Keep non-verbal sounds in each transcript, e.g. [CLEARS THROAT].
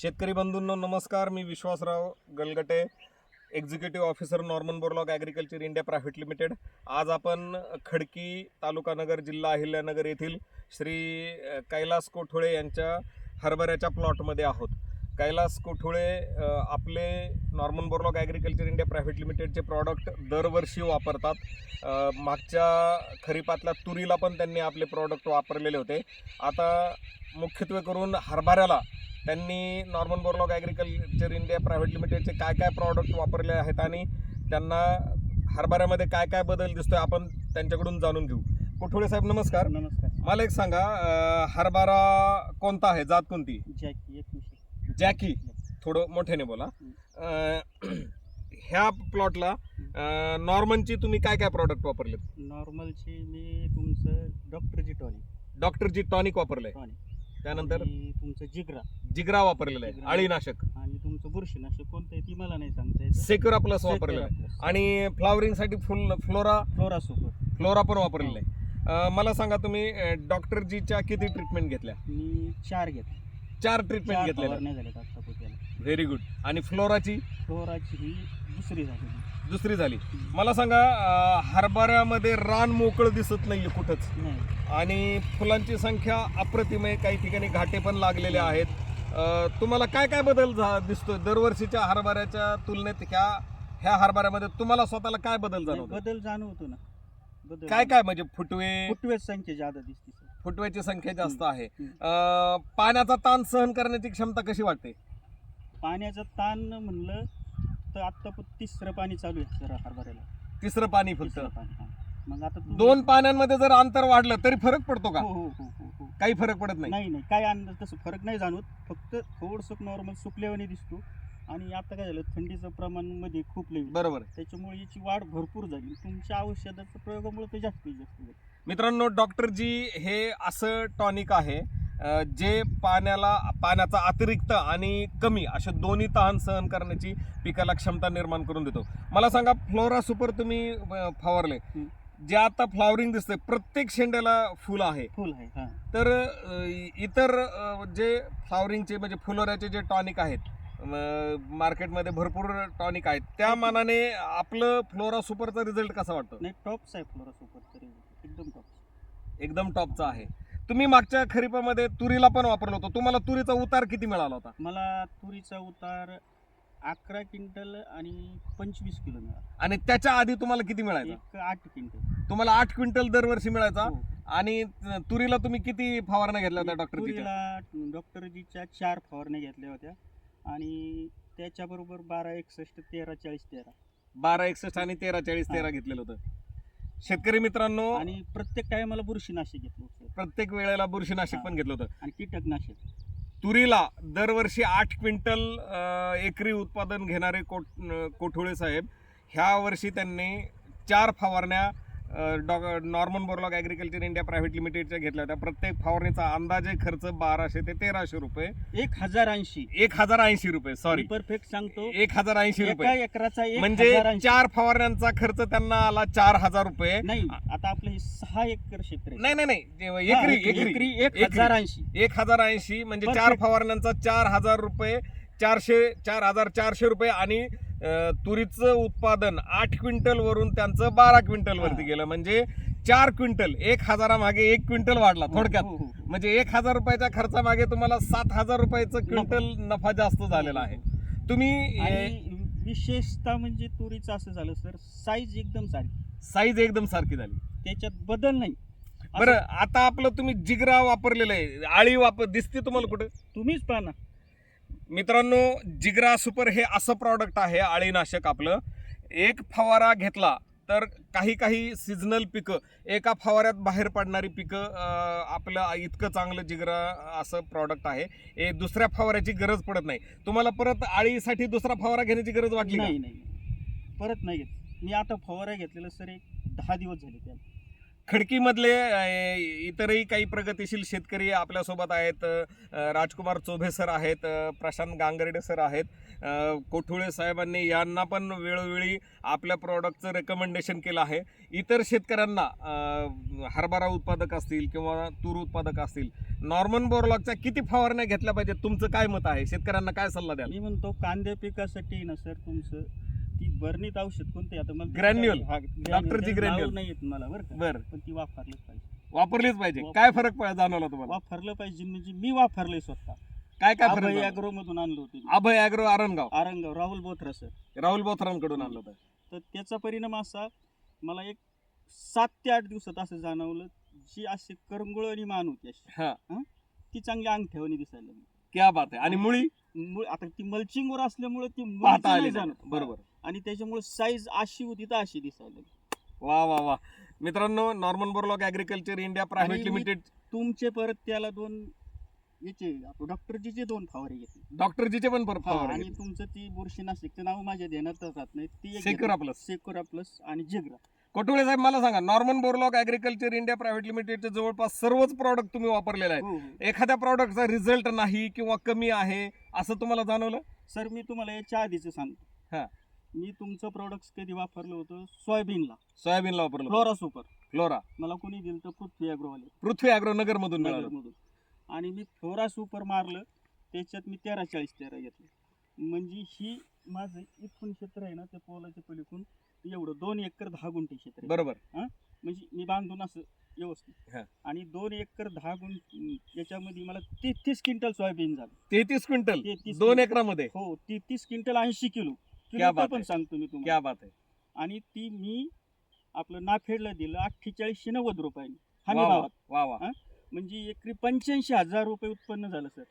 शेतकरी बंधूंनो नमस्कार. मी Vishwasrao Galgate executive officer Norman Borlaug agriculture India private limited आज आपण खडकी तालुका नगर जिल्हा अहिल्यानगर येथील श्री कैलास कोठुळे यांच्या हरभऱ्याच्या प्लॉटमध्ये आहोत. कैलास कोठुळे आपले Norman Borlaug agriculture India private लिमिटेडचे प्रॉडक्ट दरवर्षी वापरतात. मागच्या खरीपातल्या तुरीला पण त्यांनी आपले प्रॉडक्ट वापरलेले होते. आता मुख्यत्वे करून हरभऱ्याला त्यांनी Norman Borlaug agriculture India private लिमिटेडचे काय काय प्रॉडक्ट वापरले आहेत आणि त्यांना हरभऱ्यामध्ये काय काय बदल दिसतोय आपण त्यांच्याकडून जाणून घेऊ. कोठोळे साहेब नमस्कार. नमस्कार. मला एक सांगा अं, हरभरा कोणता आहे? जात कोणती? जॅकी एक जॅकी. थोडं मोठ्याने बोला. अं, [CLEARS THROAT] ह्या प्लॉटला नॉर्मनची तुम्ही काय काय प्रॉडक्ट वापरलेत? नॉर्मलची मी तुमचं डॉक्टर जी टॉनिक डॉक्टरची टॉनिक वापरलंय. टॉनिक त्यानंतर आणि तुमचं जिगरा. जिगरा वापरलेलं आहे. जिगरा. अळीनाशक. आणि तुमचं बुरशीनाशक कोणतं आहे ती मला नाही सांगता येत. सेक्युरा प्लस वापरलेलं आहे. आणि फ्लावरिंगसाठी full flora? Flora super flora पण वापरलेलं आहे. अं, मला सांगा तुम्ही डॉक्टर जीच्या किती ट्रीटमेंट घेतल्या? मी चार घेतले चार ट्रीटमेंट चार घेतलेल्या. फवारण्या झाल्यात आत्तापुरत्याला. व्हेरी गुड आणि फ्लोराची? फ्लोराची ही दुसरी झाली. दुसरी झाली. मला सांगा अं, हरभऱ्यामध्ये रान मोकळं दिसत नाहीये कुठंच. नाही. आणि फुलांची संख्या अप्रतिम आहे. काही ठिकाणी घाटे पण लागलेले आहेत. अं, तुम्हाला काय काय बदल झा दिसतोय? दरवर्षीच्या हरभऱ्याच्या तुलनेत ह्या ह्या हरभऱ्यामध्ये तुम्हाला स्वतःला काय बदल जाणवतो बदल जाणवतो ना. बदल काय काय म्हणजे फुटवे? फुटवेच संख्या जादा दिसते सर. फुटव्याची संख्या जास्त आहे. हम्म. अं, पाण्याचा ताण सहन करण्याची क्षमता कशी वाटते? पाण्याचं ताण म्हणलं तर आत्ता पण तिसरं पाणी चालू आहे सर हरभऱ्याला. तिसरं पाणी फक्त? तिसरं पाणी हा. मग आता तुम्ही- दोन पाण्यांमध्ये जर अंतर वाढलं तरी फरक पडतो का? हो हो हो हो हो. काही फरक पडत नाही? नाही नाही. काय अंदाज तसं फरक नाही जाणवत. फक्त थोडंसं नॉर्मल सुकल्यावाने दिसतो. आणि आता काय झालं? थंडीचं प्रमाणमध्ये खूप लई बरोबर त्याच्यामुळे याची वाढ भरपूर झाली. तुमच्या औषधाच्या प्रयोगामुळे ते जास्तीत जास्त झालं. मित्रांनो डॉक्टर जी हे असं टॉनिक आहे जे पाण्याला पाण्याचा अतिरिक्त आणि कमी अशा दोन्ही तहान सहन करण्याची पिकाला क्षमता निर्माण करून देतो. मला सांगा फ्लोरा सुपर तुम्ही फवारले. जे आता फ्लॉवरिंग दिसतंय प्रत्येक शेंड्याला फुल आहे. फुल आहे तर इतर जे फ्लॉवरिंगचे म्हणजे फुलोऱ्याचे जे टॉनिक आहेत मार्केटमध्ये भरपूर टॉनिक आहेत त्या मानाने आपलं फ्लोरा सुपरचा रिझल्ट कसा वाटतो? नाही टॉपचा आहे फ्लोरा सुपर तरी एकदम टॉप एकदम टॉपचा आहे. तुम्ही मागच्या खरीपामध्ये तुरीला पण वापरलं होतं. तुम्हाला तुरीचा उतार किती मिळाला होता? मला तुरीचा उतार अकरा क्विंटल आणि पंचवीस किलो मिळाला. आणि त्याच्या आधी तुम्हाला किती मिळायचा? एक आठ क्विंटल. तुम्हाला आठ क्विंटल दरवर्षी मिळायचा. हो. आणि तुरीला तुम्ही किती फवारण्या घेतल्या होत्या डॉक्टर तुरीला डॉक्टरजीच्या चार फवारण्या घेतल्या होत्या. आणि त्याच्याबरोबर बारा एकसष्ट तेरा चाळीस तेरा. बारा एकसष्ट आणि तेरा चाळीस. तेरा घेतलेलं होतं. शेतकरी मित्रांनो आणि प्रत्येक टायमाला बुरशीनाशक घेतलं होतं. प्रत्येक वेळेला बुरशीनाशक. पण घेतलं होतं. आणि कीटकनाशक. तुरीला दरवर्षी आठ क्विंटल अं, एकरी उत्पादन घेणारे कोट कोठुळे साहेब ह्या वर्षी त्यांनी चार फवारण्या डॉ Norman Borlaug agriculture India private लिमिटेडच्या घेतल्या होत्या. प्रत्येक फवारणीचा अंदाजे खर्च बाराशे ते तेराशे रुपये. एक हजार ऐंशी. एक हजार ऐंशी रुपये सॉरी परफेक्ट सांगतो. एक हजार ऐंशी रुपये. एकराचा एक म्हणजे. चार फवारण्यांचा खर्च त्यांना आला चार हजार रुपये. नाही आता आपलं सहा एकर क्षेत्र. नाही नाही नाही एकरी एकरी एक हजार ऐंशी. एक हजार ऐंशी म्हणजे. चार फवारण्यांचा चार हजार रुपये चारशे चार हजार चारशे रुपये आणि तुरीचं उत्पादन आठ क्विंटल वरून त्यांचं बारा क्विंटल वरती हा. गेलं. म्हणजे चार क्विंटल एक हजारामागे एक क्विंटल वाढला थोडक्यात. हो, हो, हो. म्हणजे एक हजार रुपयाच्या खर्चामागे तुम्हाला सात हजार रुपयाचं क्विंटल नफा जास्त झालेला आहे. तुम्ही विशेषतः म्हणजे तुरीचं असं झालं सर साईज एकदम सारखी. साईज एकदम सारखी झाली. त्याच्यात बदल नाही. बरं आता आपलं तुम्ही जिगरा वापरलेलं आहे. आळी वापर दिसते तुम्हाला कुठं? तुम्हीच पहा ना मित्रांनो जिग्रा सुपर हे असं प्रॉडक्ट आहे आळीनाशक आपलं. एक फवारा घेतला तर काही काही सिजनल पिकं एका फवाऱ्यात बाहेर पडणारी पिकं आपलं इतकं चांगलं जिगरा असं प्रॉडक्ट आहे. हे दुसऱ्या फवाऱ्याची गरज पडत नाही. तुम्हाला परत आळीसाठी दुसरा फवारा घेण्याची गरज वाटली नाही नाही. परत नाही घेत. मी आता फवारा घेतलेला सर एक दहा दिवस झाले त्याला. खडकीमधले इतरही काही प्रगतिशील शेतकरी आपल्यासोबत आहेत. राजकुमार चोभे सर आहेत प्रशांत गांगर्डे सर आहेत. कोठुळे साहेबांनी यांना पण वेळोवेळी आपल्या प्रॉडक्टचं रेकमेंडेशन केलं आहे. इतर शेतकऱ्यांना हरभरा उत्पादक असतील किंवा तूर उत्पादक असतील नॉर्मन बोरलॉगच्या किती फवारण्या घेतल्या पाहिजेत? तुमचं काय मत आहे? शेतकऱ्यांना काय सल्ला द्याल? मी म्हणतो कांदे पिकासाठी ना सर तुमचं ती बर्नीत औषध कोणते आता मला Granules. हा, डॉक्टरची. नाव granules. नाही येत मला बरं का. बरं. पण ती वापरलीच पाहिजे. वापरलीच पाहिजे. काय फरक जाणवला तुम्हाला? वापरलं पाहिजे म्हणजे मी वापरलंय स्वतः. काय काय फरक अभय जाणवला? अॅग्रो मधून आणलं होतं. अभय अॅग्रो आरणगाव. आरंगाव राहुल बोथरा सर. राहुल बोथरांकडून आणलं होतं. तर त्याचा परिणाम असा मला एक सात ते आठ दिवसात असं जाणवलं जी अशी करंगुळ आणि मान होती अशी. हा. ती चांगली अंग ठेवणी दिसायला लागली. क्या बात आहे. आणि मुळी? मुळ- आता ती मल्चिंग वर असल्यामुळे ती मुळीचं पाहता नाही. आली जाणवत. बरोबर. आणि त्याच्यामुळे साईज अशी होती तर अशी दिसायला लागली. वा वा वा. मित्रांनो Norman Borlaug agriculture India private आणि मी- लिमिटेड तुमचे परत त्याला दोन याचे डॉक्टरजीचे दोन फवारे घेतले. डॉक्टरजीचे पण परत हा, आणि. तुमचं ती बुरशीनाशकचं नाव माझ्या ध्यानात राहत नाही. ती एक सेक्युरा प्लस सेकोरा प्लस आणि जिग्रा कोटुळे साहेब मला सांगा Norman Borlaug agriculture India private लिमिटेडचे जवळपास सर्वच प्रॉडक्ट तुम्ही वापरलेले आहेत. हो, हो. एखाद्या प्रॉडक्टचा रिझल्ट नाही किंवा कमी आहे असं तुम्हाला जाणवलं? सर मी तुम्हाला याच्या आधीच सांगतो. हा. मी तुमचं प्रोडक्ट कधी वापरलं होतं? सोयाबीनला. सोयाबीनला वापरलं फ्लोरा सुपर फ्लोरा मला कोणी दिलं तर पृथ्वी अॅग्रोवाले. पृथ्वी अॅग्रो नगर मधून नगरमधून. आणि मी फ्लोरा सुपर मारलं. त्याच्यात मी तेरा चाळीस तेरा घेतलं. म्हणजे ही माझं इथून क्षेत्र आहे ना त्या पोलाच्या पलीकडून एवढं. दोन एकर दहा गुंठे क्षेत्र. बरोबर. म्हणजे मी बांधून असं व्यवस्थित. हा. आणि दोन एकर दहा गुंठ याच्यामध्ये मला तेहतीस क्विंटल सोयाबीन झालं. तेहतीस क्विंटल? 33 दोन. एकरामध्ये? हो तेहतीस क्विंटल ऐंशी किलो. क्या बात पण आहे. सांगतो मी तुम्हाला. क्या बात आहे. आणि ती मी आपलं नाफेडला दिलं अठ्ठेचाळीसशे नव्वद रुपयांनी. हमी वा वा भावात. वा वा. म्हणजे एकरी पंच्याऐंशी हजार रुपये उत्पन्न झालं सर.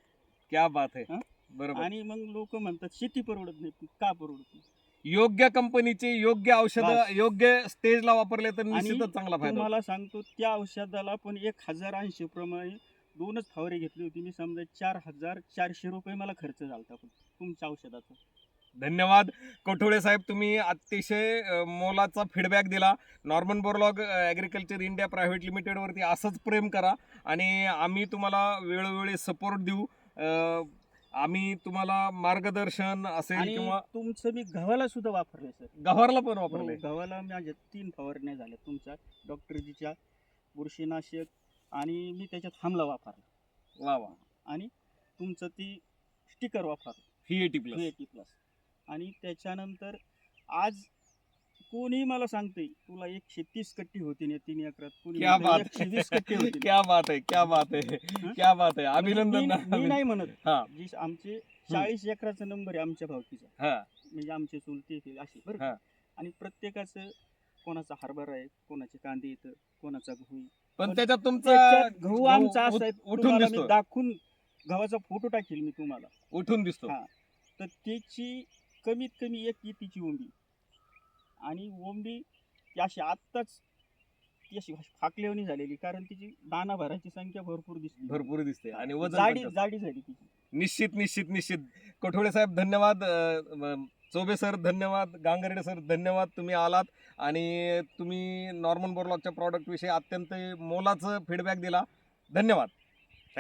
क्या बात आहे. हा? बरोबर. आणि मग लोक म्हणतात शेती परवडत नाही. का परवडत नाही? योग्य कंपनीचे योग्य औषध बस. योग्य स्टेजला वापरले तर निश्चितच चांगला फायदा होतो. तुम्हाला सांगतो त्या औषधाला पण एक हजार ऐंशी प्रमाणे दोनच फवारे घेतली होती. मी समजा चार हजार चारशे रुपये मला खर्च झाला होता तुमच्या औषधाचा. धन्यवाद. कोठोळे साहेब तुम्ही अतिशय मोलाचा फीडबॅक दिला. Norman Borlaug agriculture India private लिमिटेडवरती असंच प्रेम करा आणि आम्ही तुम्हाला वेळोवेळी सपोर्ट देऊ. आम्ही तुम्हाला मार्गदर्शन असेल किंवा तुमचं मी गव्हाला सुद्धा वापरले सर. गव्हारला पण हो, वापरले गव्हाला माझ्या तीन फवारण्या झाल्या तुमच्या. डॉक्टरजीच्या बुरशीनाशक आणि मी त्याच्यात हमला वापरला. वा वा. आणि तुमचं ती स्टिकर वापरलं. ही एटी प्लस एटी प्लस आणि त्याच्यानंतर आज कोणी मला सांगते तुला एकशे तीस कट्टी होती ना तीन एकरात. कोणी क्या बात एकशे वीस कट्टी होती [LAUGHS] क्या बात आहे क्या बात आहे. क्या बात आहे. अभिनंदन. मी नाही म्हणत. हा. जी आमचे चाळीस एकराचा नंबर आहे आमच्या भावकीचा. हा. म्हणजे आमचे चुलते ते असे बरं हा. का? आणि प्रत्येकाचं कोणाचा हरभरा आहे कोणाचे कांदे येतं कोणाचा गहू आहे. पण त्याच्यात तुमचा त्याच्यात गहू आमचा असा आहे उठून तुम्हाला मी दिसतो. दाखवून गव्हाचा फोटो टाकेल मी तुम्हाला. उठून दिसतो. हा. तर त्याची कमीत कमी एक तिची ओंबी? आणि ओंबी ती अशी आत्ताच ती अशी फाकलेवणी झालेली कारण तिची दाना भराची संख्या भरपूर दिसली भरपूर दिसते. आणि वजन जाडी पण जास्त. जाडी झाली तिची. निश्चित निश्चित निश्चित. कोठोळे साहेब धन्यवाद. अ, म, चोबे सर धन्यवाद. गांगर्डे सर धन्यवाद. तुम्ही आलात आणि तुम्ही नॉर्मन बोरलॉगच्या प्रॉडक्ट विषयी अत्यंत मोलाचं फीडबॅक दिला. धन्यवाद.